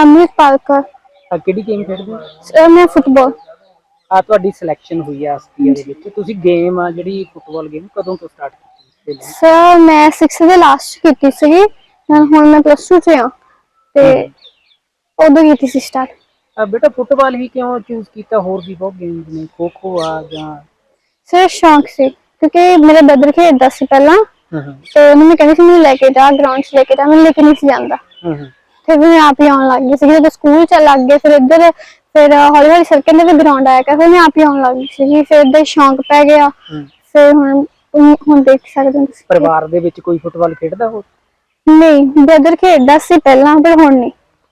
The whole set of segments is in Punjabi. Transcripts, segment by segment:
ਅੰਮ੍ਰਿਤਪਾਲ ਕੌਰ ਆ ਕਿਹੜੀ ਗੇਮ ਖੇਡਦੇ ਹੋ? ਸਰ ਮੈਂ ਫੁੱਟਬਾਲ। ਆ ਤੁਹਾਡੀ ਸਿਲੈਕਸ਼ਨ ਹੋਈ ਆ ਆਸਟਰੀਆ ਦੇ ਵਿੱਚ। ਤੁਸੀਂ ਗੇਮ ਆ ਜਿਹੜੀ ਫੁੱਟਬਾਲ ਗੇਮ ਕਦੋਂ ਤੋਂ ਸਟਾਰਟ ਕੀਤੀ ਸੀ ਸਰ ਮੈਂ 6th ਦੇ ਲਾਸਟ ਕੀਤੀ ਸੀਗੀ। ਮੈਂ ਹੁਣ ਮੈਂ ਪਲੱਸ 2 ਚ ਹਾਂ ਤੇ ਉਦੋਂ ਕੀਤੀ ਸੀ ਸਟਾਰਟ ਆ ਬੇਟਾ ਫੁੱਟਬਾਲ ਹੀ ਕਿਉਂ ਚੂਜ਼ ਕੀਤਾ? ਹੋਰ ਵੀ ਬਹੁਤ ਗੇਮਸ ਨੇ। ਖੋ ਖੋ ਆ ਜਾਂ ਸਰ ਸ਼ੌਂਕ ਸੀ। ਕਿਉਂਕਿ ਮੇਰਾ ਬ੍ਰਦਰ ਖੇਡਦਾ ਸੀ ਪਹਿਲਾਂ। ਤੇ ਉਹਨੂੰ ਮੈਂ ਕਹਿੰਦੀ ਸੀ ਮੈਨੂੰ ਲੈ ਕੇ ਜਾ ਗਰਾਊਂਡ 'ਚ ਲੈ ਕੇ ਜਾ। ਮੈਂ ਲੈ ਕੇ ਨਹੀਂ ਸੀ ਜਾਂਦਾ। ਹਾਂ ਹਾਂ। ਫਿਰ ਮੈਂ ਆਪ ਹੀ ਆਉਣ ਲੱਗ ਗਈ ਸੀ ਜਦੋਂ ਸਕੂਲ ਚ ਲੱਗ ਗਏ ਫਿਰ ਇੱਧਰ ਫਿਰ ਹੌਲੀ ਹੌਲੀ ਸਰਕਲ ਦੇ ਵੀ ਗਰਾਊਂਡ ਆਇਆ ਕਰ ਫਿਰ ਮੈਂ ਆਪ ਹੀ ਆਉਣ ਲੱਗ ਗਈ ਸੀ ਫਿਰ ਇੱਧਰ ਸ਼ੌਂਕ ਪੈ ਗਿਆ। ਫਿਰ ਹੁਣ ਹੁਣ- ਦੇਖ ਸਕਦੇ ਹੋ ਤੁਸੀਂ। ਪਰਿਵਾਰ ਦੇ ਵਿੱਚ ਕੋਈ ਫੁੱਟਬਾਲ ਖੇਡਦਾ ਹੋ ਨਹੀਂ ਬ੍ਰਦਰ ਖੇਡਦਾ ਸੀ ਪਹਿਲਾਂ ਪਰ ਹੁਣ ਨਹੀਂ।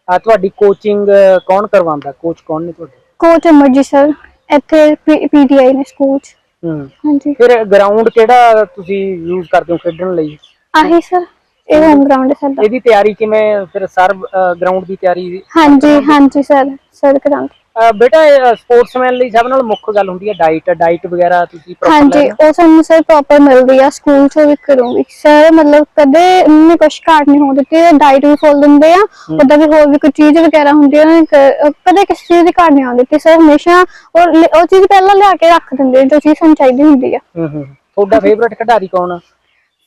ਆ ਤੁਹਾਡੀ ਕੋਚਿੰਗ ਕੌਣ ਕਰਵਾਉਂਦਾ? ਕੋਚ ਕੌਣ ਨੇ ਤੁਹਾਡੇ? ਕੋਚ ਅਮਰਜੀਤ ਸਰ ਇੱਥੇ ਪੀਟੀਆਈ ਨੇ ਸਕੂਲ ਚ। ਹਾਂਜੀ। ਫਿਰ ਗਰਾਊਂਡ ਕਿਹੜਾ ਤੁਸੀਂ ਯੂਜ਼ ਕਰਦੇ ਹੋ ਖੇਡਣ ਲਈ? ਆਹੀ ਸਰ। ਇਹ ਹੋਮ ਗਰਾਊਂਡ ਹੈ ਸਾਡਾ ਇਹਦੀ ਤਿਆਰੀ ਕਿਵੇਂ ਫਿਰ ਸਰ ਗਰਾਊਂਡ ਦੀ ਤਿਆਰੀ? ਹਾਂਜੀ ਹਾਂਜੀ ਸਰ ਸਰ ਕਰਾਂਗੇ। ਅਹ ਬੇਟਾ ਸਪੋਰਟਸਮੈਨ ਲਈ ਸਭ ਨਾਲ ਮੁੱਖ ਗੱਲ ਹੁੰਦੀ ਹੈ ਡਾਈਟ ਡਾਈਟ ਵਗੈਰਾ ਤੁਸੀਂ ਲੈ ਹਾਂਜੀ? ਉਹ ਸਾਨੂੰ ਸਰ ਪ੍ਰੋਪਰ ਮਿਲਦੀ ਆ ਸਕੂਲ ਚ ਵੀ ਕਰੂੰਗੀ। ਸਰ ਮਤਲਬ ਕਦੇ ਉਹਨੇ ਕੁਛ ਘਾਟ ਨਹੀਂ ਹੋਣ ਦਿੱਤੀ ਡਾਈਟ ਵੀ ਫੁੱਲ ਦਿੰਦੇ ਆ ਉਹਦਾ ਵੀ ਹੋਰ ਵੀ ਕੋਈ ਚੀਜ਼ ਵਗੈਰਾ ਹੁੰਦੀ ਆ ਉਹਨਾਂ ਨੇ ਕ- ਕਦੇ ਕਿਸੇ ਚੀਜ਼ ਦੀ ਘਾਟ ਨਹੀਂ ਆਉਣ ਦਿੱਤੀ। ਸਰ ਹਮੇਸ਼ਾ ਉਹ ਲ- ਉਹ ਚੀਜ਼ ਪਹਿਲਾਂ ਲਿਆ ਕੇ ਰੱਖ ਦਿੰਦੇ ਆ, ਜੋ ਚੀਜ਼ ਸਾਨੂੰ ਚਾਹੀਦੀ ਹੁੰਦੀ ਆ। ਹੂੰ ਹੂੰ ਤੁਹਾਡਾ ਫੇਵਰਟ ਖਿਡਾਰੀ ਕੌਣ ਆ?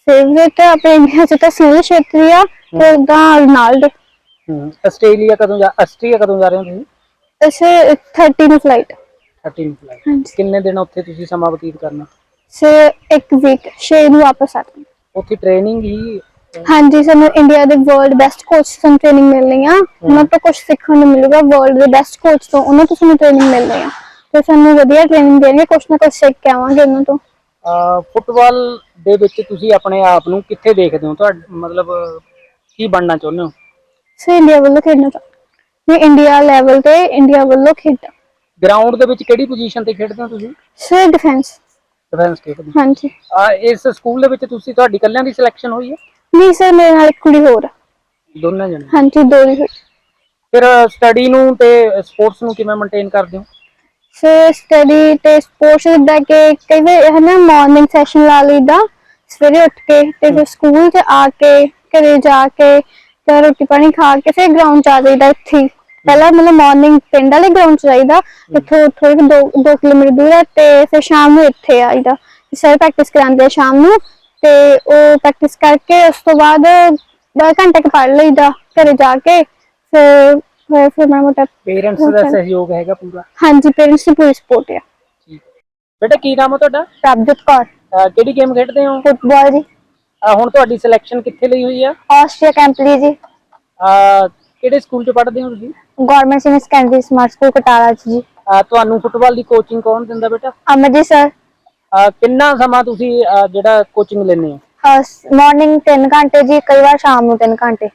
ਫੇਵਰੇਟ ਆਪਣੇ ਇੰਡੀਆ ਚ ਤਾਂ ਸੁਨੀਲ ਛੇਤਰੀ ਆ ਤੇ ਉਦਾਂ ਰੋਨਾਲਡੋ ਹੂੰ ਆਸਟ੍ਰੇਲੀਆ ਕਦੋਂ ਜਾ ਆਸਟ੍ਰੇਲੀਆ ਕਦੋਂ ਜਾ ਰਹੇ ਹੋ ਤੁਸੀਂ? ਇਸੇ 30 ਨੂੰ ਫਲਾਈਟ 13 ਫਲਾਈਟ ਹਾਂਜੀ। ਕਿੰਨੇ ਦਿਨ ਉੱਥੇ ਤੁਸੀਂ ਸਮਾਂ ਬਤੀਤ ਕਰਨਾ? ਸਰ ਇੱਕ ਵੀਕ ਛੇ ਨੂੰ ਵਾਪਸ ਆ ਜਾਵਾਂਗੇ। ਉੱਥੇ ਟ੍ਰੇਨਿੰਗ ਹੀ ਹਾਂਜੀ ਸਾਨੂੰ ਇੰਡੀਆ ਦੇ ਵਰਲਡ ਬੈਸਟ ਕੋਚ ਤੋਂ ਟ੍ਰੇਨਿੰਗ ਮਿਲਣੀ ਆ। ਉਹਨਾਂ ਤੋਂ ਕੁਝ ਸਿੱਖਣ ਨੂੰ ਮਿਲੂਗਾ ਵਰਲਡ ਦੇ ਬੈਸਟ ਕੋਚ ਤੋਂ ਉਹਨਾਂ ਤੋਂ ਸਾਨੂੰ ਟ੍ਰੇਨਿੰਗ ਮਿਲਣੀ ਆ। ਤੇ ਸਾਨੂੰ ਵਧੀਆ ਟ੍ਰੇਨਿੰਗ ਦੇਣਗੇ ਕੁਝ ਨਾ ਕੁਝ ਸਿੱਖ ਕੇ ਆਵਾਂਗੇ ਉਹਨਾਂ ਤੋਂ। ਫੁੱਟਬਾਲ ਦੇ ਵਿੱਚ ਤੁਸੀਂ ਆਪਣੇ ਆਪ ਨੂੰ ਕਿੱਥੇ ਦੇਖਦੇ ਹੋ? ਤੁਹਾਡਾ ਮਤਲਬ ਕੀ ਬਣਨਾ ਚਾਹੁੰਦੇ ਹੋ? ਸੋ ਇੰਡੀਆ ਵੱਲੋਂ ਖੇਡਣਾ ਚਾਹੁੰਦੀ ਮੈਂ ਇੰਡੀਆ ਲੈਵਲ ਤੇ ਇੰਡੀਆ ਵੱਲੋਂ ਖੇਡਾਂ। ਗਰਾਊਂਡ ਦੇ ਵਿੱਚ ਕਿਹੜੀ ਪੋਜੀਸ਼ਨ ਤੇ ਖੇਡਦੇ ਹੋ ਤੁਸੀਂ? ਸਰ ਡਿਫੈਂਸ ਡਿਫੈਂਸ ਖੇਡਦੇ ਹੋ। ਹਾਂਜੀ। ਆ ਇਸ ਸਕੂਲ ਦੇ ਵਿੱਚ ਤੁਸੀਂ ਤੁਹਾਡੀ ਕੱਲਿਆਂ ਦੀ ਸਿਲੈਕਸ਼ਨ ਹੋਈ ਹੈ? ਨਹੀਂ ਸਰ ਮੇਰੇ ਨਾਲ ਇੱਕ ਕੁੜੀ ਹੋਰ ਆ। ਦੋਨਾਂ ਜਣੇ ਹਾਂਜੀ ਦੋ ਹੀ ਹੋਈ ਫਿਰ ਸਟੱਡੀ ਨੂੰ ਤੇ ਸਪੋਰਟਸ ਨੂੰ ਕਿਵੇਂ ਮੇਨਟੇਨ ਕਰਦੇ ਹੋ? ਫਿਰ ਸਟੱਡੀ ਤੇ ਸਪੋਰਟਸ ਜਿੱਦਾਂ ਕਿ ਕਈ ਵਾਰ ਹੈ ਨਾ ਮਾਰਨਿੰਗ ਸੈਸ਼ਨ ਲਾ ਲਈਦਾ ਸਵੇਰੇ ਉੱਠ ਕੇ ਤੇ ਫਿਰ ਸਕੂਲ 'ਚ ਆ ਕੇ, ਘਰੇ ਜਾ ਕੇ ਤੇ ਰੋਟੀ ਪਾਣੀ ਖਾ ਕੇ ਫਿਰ ਗਰਾਊਂਡ 'ਚ ਆ ਜਾਈਦਾ ਇੱਥੇ ਪਹਿਲਾਂ ਮਤਲਬ ਮਾਰਨਿੰਗ ਪਿੰਡ ਵਾਲੇ ਗਰਾਊਂਡ 'ਚ ਜਾਈਦਾ ਇੱਥੋਂ ਥੋੜੇ 2 2 ਕਿਲੋਮੀਟਰ ਦੂਰ ਹੈ ਤੇ ਫਿਰ ਸ਼ਾਮ ਨੂੰ ਇੱਥੇ ਆਈਦਾ ਸਰ ਪ੍ਰੈਕਟਿਸ ਕਰਾਉਂਦੇ ਆ ਸ਼ਾਮ ਨੂੰ ਤੇ ਉਹ ਪ੍ਰੈਕਟਿਸ ਕਰਕੇ ਉਸ ਤੋਂ ਬਾਅਦ ਦੋ ਘੰਟੇ ਕੁ ਪੜ੍ਹ ਲਈਦਾ, ਘਰੇ ਜਾ ਕੇ, ਫਿਰ ਫਿਰ ਮੈਂ ਮੋਟਾ ਪੇਰੈਂਟਸ ਦਾ ਸਹਿਯੋਗ ਹੈਗਾ ਪੂਰਾ? ਹਾਂਜੀ ਪੇਰੈਂਟਸ ਦੀ ਪੂਰੀ ਸਪੋਰਟ ਆ। ਬੇਟਾ ਕੀ ਨਾਮ ਹੈ ਤੁਹਾਡਾ? ਪ੍ਰਭਜੋਤ ਕੌਰ। ਅਹ ਕਿਹੜੀ ਗੇਮ ਖੇਡਦੇ ਹੋ? ਫੁੱਟਬਾਲ ਜੀ। ਅਹ ਹੁਣ ਤੁਹਾਡੀ ਸਿਲੈਕਸ਼ਨ ਕਿੱਥੇ ਲਈ ਹੋਈ ਆ? ਆਸਟਰੀਆ ਕੈਂਪਲੀ ਜੀ। ਅਹ ਕਿਹੜੇ ਸਕੂਲ 'ਚ ਪੜ੍ਹਦੇ ਹੋ ਤੁਸੀਂ? Government senior secondary smart school Katala ਚ ਜੀ। ਅਹ ਤੁਹਾਨੂੰ ਫੁੱਟਬਾਲ ਦੀ ਕੋਚਿੰਗ ਕੌਣ ਦਿੰਦਾ ਬੇਟਾ? ਅਮਰਜੀਤ ਸਰ ਅਹ ਕਿੰਨਾ ਸਮਾਂ ਤੁਸੀਂ ਅਹ ਜਿਹੜਾ ਕੋਚਿੰਗ ਲੈਂਦੇ ਹੋ? ਮਾਰਨਿੰਗ 3 ਘੰਟੇ ਜੀ ਕਈ ਵਾਰ ਸ਼ਾਮ ਨੂੰ 3 ਘੰਟੇ।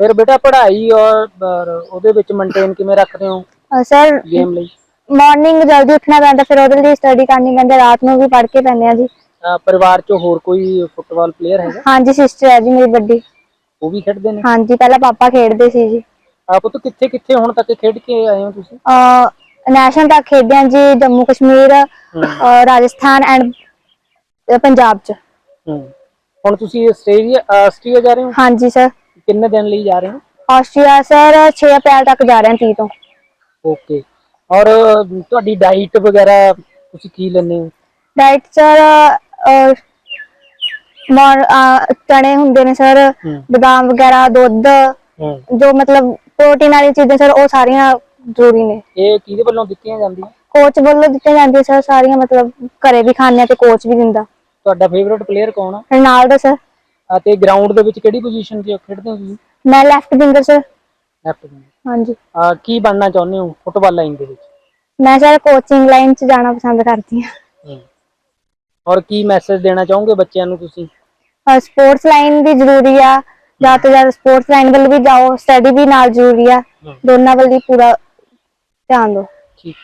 ਫਿਰ ਬੇਟਾ ਪੜ੍ਹਾਈ ਔਰ ਉਹਦੇ ਵਿੱਚ ਮੇਨਟੇਨ ਕਿਵੇਂ ਰੱਖਦੇ ਹੋ? ਸਰ ਗੇਮ ਲਈ? ਮਾਰਨਿੰਗ ਜਲਦੀ ਉੱਠਣਾ ਪੈਂਦਾ ਫਿਰ ਉਹਦੇ ਲਈ ਸਟੱਡੀ ਕਰਨੀ ਪੈਂਦੀ ਹੈ, ਰਾਤ ਨੂੰ ਵੀ ਪੜ੍ਹ ਕੇ ਪੈਂਦੇ ਆ ਜੀ। ਅਹ ਪਰਿਵਾਰ 'ਚ ਹੋਰ ਕੋਈ ਫੁੱਟਬਾਲ ਪਲੇਅਰ ਹੈਗਾ? ਹਾਂਜੀ ਸਿਸਟਰ ਹੈ ਜੀ ਮੇਰੀ ਵੱਡੀ। ਉਹ ਵੀ ਖੇਡਦੇ ਨੇ? ਹਾਂਜੀ ਪਹਿਲਾਂ ਪਾਪਾ ਖੇਡਦੇ ਸੀ ਜੀ। ਆਪ ਤੋਂ ਕਿੱਥੇ ਕਿੱਥੇ ਹੁਣ ਤੱਕ ਖੇਡ ਕੇ ਆਏ ਹੋ ਤੁਸੀਂ? ਨੈਸ਼ਨਲ ਤੱਕ ਖੇਡਦੇ ਹਾਂ ਜੀ ਜੰਮੂ ਕਸ਼ਮੀਰ ਅਹ, ਰਾਜਸਥਾਨ ਐਂਡ ਪੰਜਾਬ ਚ। ਹੂੰ। ਹੁਣ ਤੁਸੀਂ ਆਸਟ੍ਰੇਲੀਆ ਆਸਟ੍ਰੇਲੀਆ ਜਾ ਰਹੇ ਹੋ? ਹਾਂਜੀ ਸਰ। ਕਿੰਨੇ ਦਿਨ ਲਈ ਜਾ ਰਹੇ ਹੋ? ਆਸਟਰੀਆ ਸਰ 6 ਅਪ੍ਰੈਲ ਤੱਕ ਜਾ ਰਹੇ ਹਾਂ 30 ਤੋਂ। ਓਕੇ ਔਰ ਤੁਹਾਡੀ ਡਾਈਟ ਵਗੈਰਾ ਤੁਸੀਂ ਕੀ ਲੈਂਦੇ ਹੋ? ਡਾਈਟ ਸਰ ਮੋਰ ਚਣੇ ਹੁੰਦੇ ਨੇ ਸਰ ਬਦਾਮ ਵਗੈਰਾ ਦੁੱਧ ਜੋ ਮਤਲਬ ਪ੍ਰੋਟੀਨ ਵਾਲੀ ਚੀਜ਼ਾਂ ਸਰ ਉਹ ਸਾਰੀਆਂ ਜ਼ਰੂਰੀ ਨੇ। ਇਹ ਕਿਹਦੇ ਵੱਲੋਂ ਦਿੱਤੀਆਂ ਜਾਂਦੀਆਂ? ਕੋਚ ਵੱਲੋਂ ਦਿੱਤੇ ਜਾਂਦੇ ਸਰ ਸਾਰੀਆਂ ਮਤਲਬ ਘਰੇ ਵੀ ਖਾਣੇ ਤੇ ਕੋਚ ਵੀ ਦਿੰਦਾ। ਤੁਹਾਡਾ ਫੇਵਰਿਟ ਪਲੇਅਰ ਕੌਣ ਆ? Ronaldo sir. ਅਤੇ ਗਰਾਊਂਡ ਦੇ ਵਿੱਚ ਕਿਹੜੀ ਪੋਜੀਸ਼ਨ ਤੇ ਖੇਡਦੇ ਹੋ ਤੁਸੀਂ? ਮੈਂ ਲੈਫਟ ਵਿੰਗਰ ਸਰ ਲੈਫਟ ਹਾਂਜੀ। ਆ ਕੀ ਬਣਨਾ ਚਾਹੁੰਦੇ ਹੋ ਫੁੱਟਬਾਲ ਲਾਈਨ ਦੇ ਵਿੱਚ? ਮੈਂ ਸਰ ਕੋਚਿੰਗ ਲਾਈਨ 'ਚ ਜਾਣਾ ਪਸੰਦ ਕਰਦੀ ਹਾਂ। ਔਰ ਕੀ ਮੈਸੇਜ ਦੇਣਾ ਚਾਹੋਗੇ ਬੱਚਿਆਂ ਨੂੰ ਤੁਸੀਂ? ਸਪੋਰਟਸ ਲਾਈਨ ਵੀ ਜ਼ਰੂਰੀ ਆ। ਜ਼ਿਆਦਾ ਤੋਂ ਜ਼ਿਆਦਾ ਸਪੋਰਟਸ ਲਾਈਨ ਵੱਲ ਵੀ ਜਾਓ ਸਟੱਡੀ ਵੀ ਨਾਲ ਜ਼ਰੂਰੀ ਆ। ਦੋਨਾਂ ਵੱਲ ਹੀ ਪੂਰਾ ਧਿਆਨ ਦਿਓ। ਠੀਕ।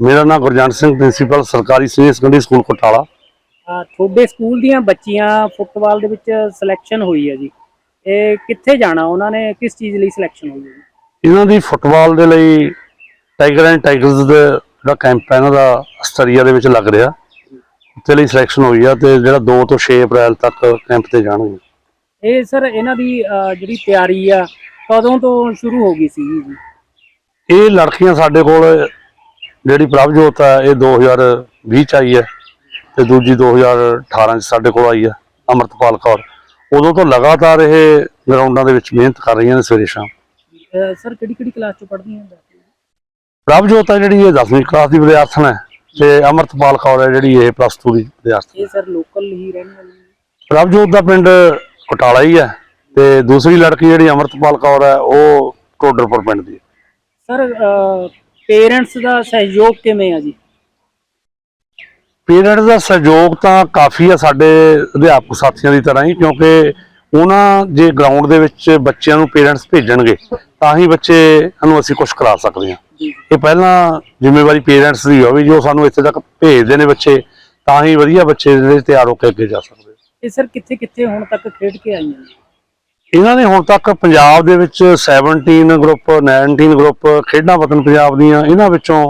ਮੇਰਾ ਨਾਮ ਗੁਰਜੰਟ ਸਿੰਘ ਪ੍ਰਿੰਸੀਪਲ ਸਰਕਾਰੀ ਸੀਨੀਅਰ ਸੈਕੰਡਰੀ ਸਕੂਲ ਕੋਟਾਲਾ ਤੁਹਾਡੇ ਸਕੂਲ ਦੀਆਂ ਬੱਚੀਆਂ ਫੁੱਟਬਾਲ ਦੇ ਵਿੱਚ ਸਿਲੈਕਸ਼ਨ ਹੋਈ ਹੈ ਜੀ। ਇਹ ਕਿੱਥੇ ਜਾਣਾ? ਉਹਨਾਂ ਨੇ ਕਿਸ ਚੀਜ਼ ਲਈ ਸਿਲੈਕਸ਼ਨ ਹੋਈ ਹੈ ਜੀ? ਇਹਨਾਂ ਦੀ ਫੁੱਟਬਾਲ ਦੇ ਲਈ ਟਾਈਗਰ ਐਂਡ ਟਾਈਗਰਸ ਦਾ ਜਿਹੜਾ ਕੈਂਪ ਹੈ ਇਹਨਾਂ ਦਾ ਆਸਟਰੀਆ ਦੇ ਵਿੱਚ ਲੱਗ ਰਿਹਾ। ਉੱਥੇ ਲਈ ਸਿਲੈਕਸ਼ਨ ਹੋਈ ਆ ਤੇ ਜਿਹੜਾ 2 ਤੋਂ 6 ਅਪ੍ਰੈਲ ਤੱਕ ਕੈਂਪ ਤੇ ਜਾਣਗੇ। ਇਹ ਸਰ ਇਹਨਾਂ ਦੀ ਜਿਹੜੀ ਤਿਆਰੀ ਆ ਕਦੋਂ ਤੋਂ ਸ਼ੁਰੂ ਹੋ ਗਈ ਸੀ ਜੀ? ਇਹ ਲੜਕੀਆਂ ਸਾਡੇ ਕੋਲ ਜਿਹੜੀ ਪ੍ਰਭਜੋਤ ਹੈ ਇਹ 2020 ਚ ਆਈ ਹੈ। ਤੇ ਦੂਜੀ 2018 ਚ ਸਾਡੇ ਕੋਲ ਆਈ ਹੈ ਅਮਰਤਪਾਲ ਕੌਰ। ਉਦੋਂ ਤੋਂ ਲਗਾਤਾਰ ਇਹ ਗਰਾਊਂਡਾਂ ਦੇ ਵਿੱਚ ਮਿਹਨਤ ਕਰ ਰਹੀਆਂ ਨੇ ਸਵੇਰੇ ਸ਼ਾਮ। ਸਰ ਕਿਹੜੀ ਕਿਹੜੀ ਕਲਾਸ ਚ ਪੜ੍ਹਦੀਆਂ ਪ੍ਰਭਜੋਤ ਹੈ ਜਿਹੜੀ ਇਹ 10ਵੀਂ ਕਲਾਸ ਦੀ ਵਿਦਿਆਰਥਣ ਹੈ ਤੇ ਅਮਰਤਪਾਲ ਕੌਰ ਹੈ ਜਿਹੜੀ ਇਹ ਪਲੱਸ 2 ਦੀ ਵਿਦਿਆਰਥਣ। ਇਹ ਸਰ ਲੋਕਲ ਹੀ ਰਹਿਣ ਵਾਲੀ? ਪ੍ਰਭਜੋਤ ਦਾ ਪਿੰਡ ਕਟਾਲਾ ਹੀ ਹੈ ਤੇ ਦੂਸਰੀ ਲੜਕੀ ਜਿਹੜੀ ਅਮਰਤਪਾਲ ਕੌਰ ਹੈ ਉਹ ਟੋਡਰਪੁਰ ਪਿੰਡ ਦੀ ਹੈ। ਸਰ ਪੇਰੈਂਟਸ ਦਾ ਸਹਿਯੋਗ ਕਿਵੇਂ ਆ ਜੀ? ਪੇਰੈਂਟਸ ਦਾ ਸਹਿਯੋਗ ਤਾਂ ਕਾਫੀ ਆ ਸਾਡੇ ਅਧਿਆਪਕ ਸਾਥੀਆਂ ਦੀ ਤਰ੍ਹਾਂ ਹੀ ਕਿਉਂਕਿ ਉਹਨਾਂ ਜੇ ਗਰਾਊਂਡ ਦੇ ਵਿੱਚ ਬੱਚਿਆਂ ਨੂੰ ਪੇਰੈਂਟਸ ਭੇਜਣਗੇ ਤਾਂ ਹੀ ਬੱਚੇ ਨੂੰ ਅਸੀਂ ਕੁਝ ਕਰਾ ਸਕਦੇ ਹਾਂ। ਇਹ ਪਹਿਲਾਂ ਜ਼ਿੰਮੇਵਾਰੀ ਪੇਰੈਂਟਸ ਦੀ ਹੋਵੇ ਜੋ ਸਾਨੂੰ ਇੱਥੇ ਤੱਕ ਭੇਜਦੇ ਨੇ ਬੱਚੇ ਤਾਂ ਹੀ ਵਧੀਆ ਬੱਚੇ ਜਿਹੜੇ ਤਿਆਰ ਹੋ ਕੇ ਅੱਗੇ ਜਾ ਸਕਦੇ ਇਹ ਸਰ ਕਿੱਥੇ ਕਿੱਥੇ ਹੁਣ ਤੱਕ ਖੇਡ ਕੇ ਆਈਆਂ ਨੇ? ਇਹਨਾਂ ਨੇ ਹੁਣ ਤੱਕ ਪੰਜਾਬ ਦੇ ਵਿੱਚ 17 ਗਰੁੱਪ 19 ਗਰੁੱਪ ਖੇਡਾਂ ਵਤਨ ਪੰਜਾਬ ਦੀਆਂ ਇਹਨਾਂ ਵਿੱਚੋਂ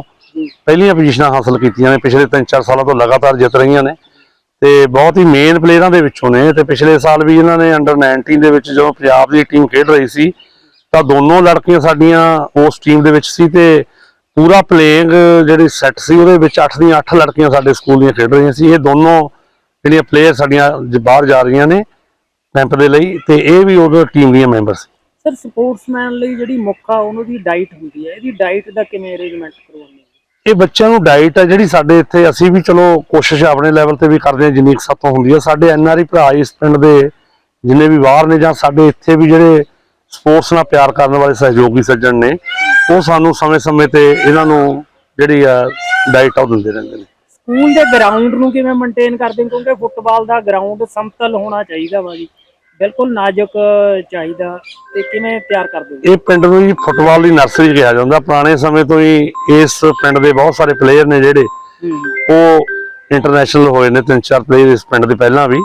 ਪਹਿਲੀਆਂ ਪੋਜੀਸ਼ਨਾਂ ਹਾਸਲ ਕੀਤੀਆਂ ਨੇ, ਪਿਛਲੇ 3-4 ਸਾਲਾਂ ਤੋਂ ਲਗਾਤਾਰ ਜਿੱਤ ਰਹੀਆਂ ਨੇ। ਤੇ ਬਹੁਤ ਹੀ ਮੇਨ ਪਲੇਅਰਾਂ ਦੇ ਵਿੱਚੋਂ ਨੇ ਤੇ ਪਿਛਲੇ ਸਾਲ ਵੀ ਇਹਨਾਂ ਨੇ ਅੰਡਰ 19 ਦੇ ਵਿੱਚ ਜਦੋਂ ਪੰਜਾਬ ਦੀ ਟੀਮ ਖੇਡ ਰਹੀ ਸੀ, ਤਾਂ ਦੋਨੋਂ ਲੜਕੀਆਂ ਸਾਡੀਆਂ ਉਸ ਟੀਮ ਦੇ ਵਿੱਚ ਸੀ ਤੇ ਪੂਰਾ ਪਲੇਇੰਗ ਜਿਹੜੀ ਸੈੱਟ ਸੀ ਉਹਦੇ ਵਿੱਚ 8 ਦੀਆਂ 8 ਲੜਕੀਆਂ ਸਾਡੇ ਸਕੂਲ ਦੀਆਂ ਖੇਡ ਰਹੀਆਂ ਸੀ। ਇਹ ਦੋਨੋਂ ਜਿਹੜੀਆਂ ਪਲੇਅਰ ਸਾਡੀਆਂ ਬਾਹਰ ਜਾ ਰਹੀਆਂ ਨੇ ਕੈਂਪ ਦੇ ਲਈ ਤੇ ਇਹ ਵੀ ਉਹਦੇ ਟੀਮ ਦੀਆਂ ਮੈਂਬਰ ਸੀ। ਸਰ ਸਪੋਰਟਸਮੈਨ ਲਈ ਜਿਹੜੀ ਮੁੱਖ ਆ, ਉਹਨਾਂ ਦੀ ਡਾਈਟ ਹੁੰਦੀ ਹੈ। ਇਹਦੀ ਡਾਈਟ ਦਾ ਕਿਵੇਂ ਅਰੇਂਜਮੈਂਟ ਕਰਵਾਉਂਦੇ ਇਹ ਬੱਚਿਆਂ ਨੂੰ ਡਾਈਟ ਹੈ ਜਿਹੜੀ ਸਾਡੇ ਇੱਥੇ ਅਸੀਂ ਵੀ ਚਲੋ ਕੋਸ਼ਿਸ਼ ਆਪਣੇ ਲੈਵਲ ਤੇ ਵੀ ਕਰਦੇ ਹਾਂ, ਜਿੰਨੀ ਸਾਤੋਂ ਹੁੰਦੀ ਹੈ। ਸਾਡੇ ਐਨਆਰਆਈ ਭਰਾ ਇਸ ਪਿੰਡ ਦੇ ਜਿੰਨੇ ਵੀ ਬਾਹਰ ਨੇ ਜਾਂ ਸਾਡੇ ਇੱਥੇ ਵੀ ਜਿਹੜੇ ਸਪੋਰਟਸ ਨਾਲ ਪਿਆਰ ਕਰਨ ਵਾਲੇ ਸਹਿਯੋਗੀ ਸੱਜਣ ਨੇ, ਉਹ ਸਾਨੂੰ ਸਮੇਂ-ਸਮੇਂ ਤੇ ਇਹਨਾਂ ਨੂੰ ਜਿਹੜੀ ਆ ਡਾਈਟ ਉਹ ਦਿੰਦੇ ਰਹਿੰਦੇ ਨੇ। ਸਕੂਲ ਦੇ ਗਰਾਊਂਡ ਨੂੰ ਕਿਵੇਂ ਮੇਨਟੇਨ ਕਰਦੇ ਕਿਉਂਕਿ ਫੁੱਟਬਾਲ ਦਾ ਗਰਾਊਂਡ ਸਮਤਲ ਹੋਣਾ ਚਾਹੀਦਾ ਵਾ ਜੀ। ਬਿਲਕੁਲ ਨਾਜ਼ੁਕ ਚਾਹੀਦਾ ਤੇ ਕਿਵੇਂ ਤਿਆਰ ਕਰਦੇ ਹੋ? ਇਹ ਪਿੰਡ ਨੂੰ ਜੀ ਫੁੱਟਬਾਲ ਦੀ ਨਰਸਰੀ ਕਿਹਾ ਜਾਂਦਾ। ਪੁਰਾਣੇ ਸਮੇਂ ਤੋਂ ਹੀ ਇਸ ਪਿੰਡ ਦੇ ਬਹੁਤ ਸਾਰੇ ਪਲੇਅਰ ਨੇ ਜਿਹੜੇ ਉਹ ਇੰਟਰਨੈਸ਼ਨਲ ਹੋਏ ਨੇ ਤਿੰਨ ਚਾਰ ਪਲੇਅਰ ਇਸ ਪਿੰਡ ਦੇ ਪਹਿਲਾਂ ਵੀ।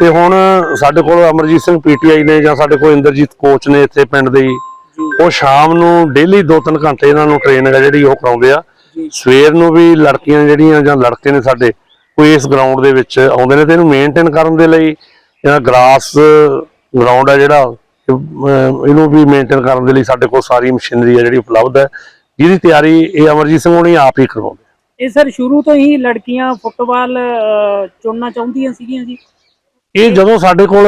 ਤੇ ਹੁਣ ਸਾਡੇ ਕੋਲ ਅਮਰਜੀਤ ਸਿੰਘ ਪੀਟੀਆਈ ਨੇ ਜਾਂ ਸਾਡੇ ਕੋਲ ਇੰਦਰਜੀਤ ਕੋਚ ਨੇ ਇੱਥੇ ਪਿੰਡ ਦੇ ਉਹ ਸ਼ਾਮ ਨੂੰ ਡੇਲੀ 2-3 ਘੰਟੇ ਇਹਨਾਂ ਨੂੰ ਟ੍ਰੇਨਿੰਗ ਹੈ ਜਿਹੜੀ ਉਹ ਕਰਾਉਂਦੇ ਆ। ਸਵੇਰ ਨੂੰ ਵੀ ਲੜਕੀਆਂ ਜਿਹੜੀਆਂ ਜਾਂ ਲੜਕੇ ਨੇ ਸਾਡੇ ਉਹ ਇਸ ਗਰਾਊਂਡ ਦੇ ਵਿੱਚ ਆਉਂਦੇ ਨੇ ਤੇ ਇਹਨੂੰ ਮੇਨਟੇਨ ਕਰਨ ਦੇ ਲਈ ਜਿਹੜਾ ਗ੍ਰਾਸ ਗਰਾਊਂਡ ਹੈ ਜਿਹੜਾ ਇਹਨੂੰ ਵੀ ਮੇਨਟੇਨ ਕਰਨ ਦੇ ਲਈ ਸਾਡੇ ਕੋਲ ਸਾਰੀ ਮਸ਼ੀਨਰੀ ਹੈ ਜਿਹੜੀ ਉਪਲਬਧ ਹੈ। ਜਿਹਦੀ ਤਿਆਰੀ ਇਹ ਅਮਰਜੀਤ ਸਿੰਘ ਹੋਣੀ ਆਪ ਹੀ ਕਰਵਾਉਂਦੇ ਇਹ ਸਰ ਸ਼ੁਰੂ ਤੋਂ ਹੀ ਲੜਕੀਆਂ ਫੁੱਟਬਾਲ ਚੁਣਨਾ ਚਾਹੁੰਦੀਆਂ ਸੀਗੀਆਂ ਜੀ। ਇਹ ਜਦੋਂ ਸਾਡੇ ਕੋਲ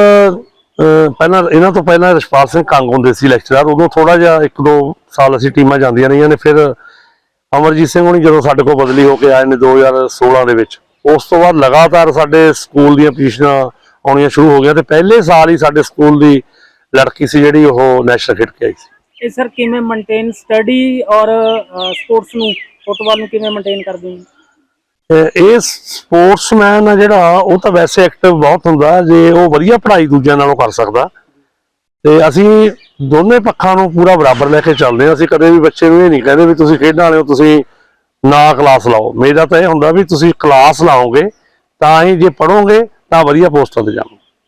ਪਹਿਲਾਂ ਇਹਨਾਂ ਤੋਂ ਪਹਿਲਾਂ ਰਸ਼ਪਾਲ ਸਿੰਘ ਕੰਗ ਹੁੰਦੇ ਸੀ ਲੈਕਚਰਰ ਉਦੋਂ ਥੋੜਾ ਜਿਹਾ ਇੱਕ ਦੋ ਸਾਲ ਅਸੀਂ ਟੀਮਾਂ ਜਾਂਦੀਆਂ ਰਹੀਆਂ ਨੇ। ਫਿਰ ਅਮਰਜੀਤ ਸਿੰਘ ਹੁਣੀ ਜਦੋਂ ਸਾਡੇ ਕੋਲ ਬਦਲੀ ਹੋ ਕੇ ਆਏ ਨੇ 2016 ਦੇ ਵਿੱਚ ਉਸ ਤੋਂ ਬਾਅਦ ਲਗਾਤਾਰ ਸਾਡੇ ਸਕੂਲ ਦੀਆਂ ਪੋਜੀਸ਼ਨਾਂ ਆਉਣੀਆਂ ਸ਼ੁਰੂ ਹੋ ਗਈਆਂ ਤੇ ਪਹਿਲੇ ਸਾਲ ਹੀ ਸਾਡੇ ਸਕੂਲ ਦੀ ਲੜਕੀ ਸੀ ਜਿਹੜੀ ਉਹ ਨੈਸ਼ਨਲ ਖੇਡ ਕੇ ਆਈ ਸੀ। ਇਹ ਸਰ ਕਿਵੇਂ ਮੇਨਟੇਨ ਸਟੱਡੀ ਔਰ ਸਪੋਰਟਸ ਨੂੰ ਫੁੱਟਬਾਲ ਨੂੰ ਕਿਵੇਂ ਮੇਨਟੇਨ ਕਰਦੇ ਹੋ? ਇਹ ਸਪੋਰਟਸਮੈਨ ਆ ਜਿਹੜਾ ਉਹ ਤਾਂ ਵੈਸੇ ਐਕਟਿਵ ਬਹੁਤ ਹੁੰਦਾ ਜੇ ਉਹ ਵਧੀਆ ਪੜ੍ਹਾਈ ਦੂਜਿਆਂ ਨਾਲੋਂ ਕਰ ਸਕਦਾ। ਤੇ ਅਸੀਂ ਦੋਨੇ ਪੱਖਾਂ ਨੂੰ ਪੂਰਾ ਬਰਾਬਰ ਲੈ ਕੇ ਚੱਲਦੇ ਹਾਂ। ਅਸੀਂ ਕਦੇ ਵੀ ਬੱਚੇ ਨੂੰ ਇਹ ਨਹੀਂ ਕਹਿੰਦੇ ਵੀ ਤੁਸੀਂ ਖੇਡਾਂ ਵਾਲੇ ਹੋ ਤੁਸੀਂ ਨਾ ਕਲਾਸ ਲਾਓ। ਮੇਰਾ ਤਾਂ ਇਹ ਹੁੰਦਾ ਵੀ ਤੁਸੀਂ ਕਲਾਸ ਲਾਓਗੇ ਤਾਂ ਹੀ ਜੇ ਪੜੋਗੇ ਤਾਂ ਵਧੀਆ ਪੋਸਟਾਂ ਤੇ ਜਾਓਗੇ